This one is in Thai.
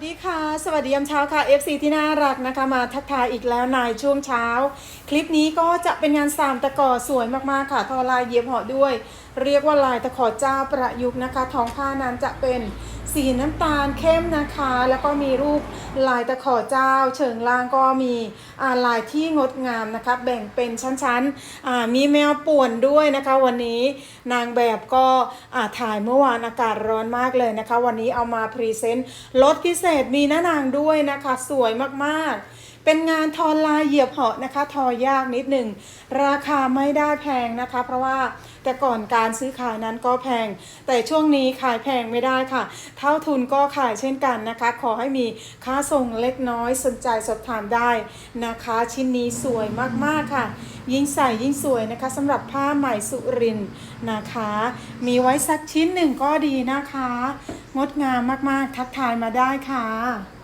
วัสดีค่ะ สวัสดียามเช้าค่ะ FC ที่น่ารักนะคะ มาทักทายอีกแล้วในช่วงเช้า คลิปนี้ก็จะเป็นงานสามตะกอสวยมากๆค่ะ ทอลายเย็บห่อด้วย เรียกว่าลายตะขอเจ้าประยุกต์นะคะ ท้องผ้านั้นจะเป็น สีน้ำตาลเข้มนะคะ แล้วก็มีรูปลายตะขอเจ้า เชิงล่างก็มีลายที่งดงามนะคะ แบ่งเป็นชั้นๆมีแมวป่วนด้วยนะคะ วันนี้นางแบบก็ถ่ายเมื่อวานอากาศร้อนมากเลยนะคะ วันนี้เอามาพรีเซนต์ลดพิเศษมีหน้านางด้วยนะคะ สวยมากๆ เป็นงานทอลายเหยียบเหาะนะคะ ทอยากนิดหนึ่ง ราคาไม่ได้แพงนะคะ เพราะว่าแต่ก่อนการซื้อขายนั้นก็แพง แต่ช่วงนี้ขายแพงไม่ได้ค่ะ เท่าทุนก็ขายเช่นกันนะคะ ขอให้มีค่าส่งเล็กน้อยสนใจสอบถามได้นะคะ ชิ้นนี้สวยมากๆค่ะ ยิ่งใส่ยิ่งสวยนะคะสำหรับผ้าไหมสุรินนะคะ มีไว้สักชิ้นหนึ่งก็ดีนะคะ งดงามมากๆ ทักทายมาได้ค่ะ